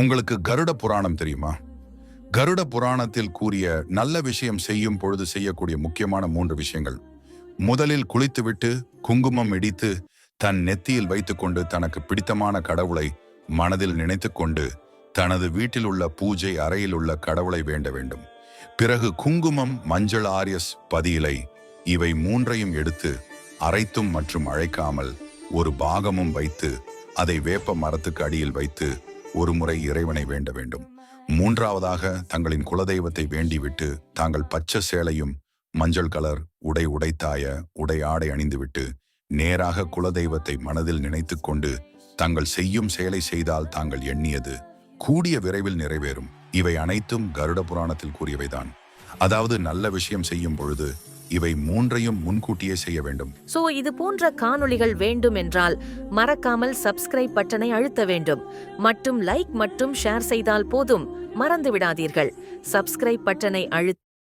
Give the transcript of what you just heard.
உங்களுக்கு கருட புராணம் தெரியுமா? கருட புராணத்தில் கூறிய நல்ல விஷயம் செய்யும் பொழுது செய்யக்கூடிய முக்கியமான மூன்று விஷயங்கள். முதலில் குளித்துவிட்டு குங்குமம் இடித்து தன் நெத்தியில் வைத்துக்கொண்டு தனக்கு பிடித்தமான கடவுளை மனதில் நினைத்துக்கொண்டு தனது வீட்டில் உள்ள பூஜை அறையில் உள்ள கடவுளை வேண்ட வேண்டும். பிறகு குங்குமம் மஞ்சள் ஆரியஸ் பதியிலை இவை மூன்றையும் எடுத்து அரைத்தும் மற்றும் அழைக்காமல் ஒரு பாகமும் வைத்து அதை வேப்ப மரத்துக்கு அடியில் வைத்து ஒரு முறை இறைவனை வேண்ட வேண்டும். மூன்றாவதாக தங்களின் குலதெய்வத்தை வேண்டிவிட்டு தாங்கள் பச்சை சேலையும் மஞ்சள் கலர் உடை உடைத்தாய உடை ஆடை அணிந்துவிட்டு நேராக குலதெய்வத்தை மனதில் நினைத்து கொண்டு தங்கள் செய்யும் செயலை செய்தால் தாங்கள் எண்ணியது கூடிய விரைவில் நிறைவேறும். இவை அனைத்தும் கருட புராணத்தில் கூறியவைதான். அதாவது நல்ல விஷயம் செய்யும் பொழுது இவை மூன்றையும் முன்கூட்டியே செய்ய வேண்டும். சோ இது போன்ற காணொளிகள் வேண்டும் என்றால் மறக்காமல் சப்ஸ்கிரைப் பட்டனை அழுத்த வேண்டும். மற்றும் லைக் மற்றும் ஷேர் செய்தால் போதும். மறந்து விடாதீர்கள். சப்ஸ்கிரைப் பட்டனை அழுத்த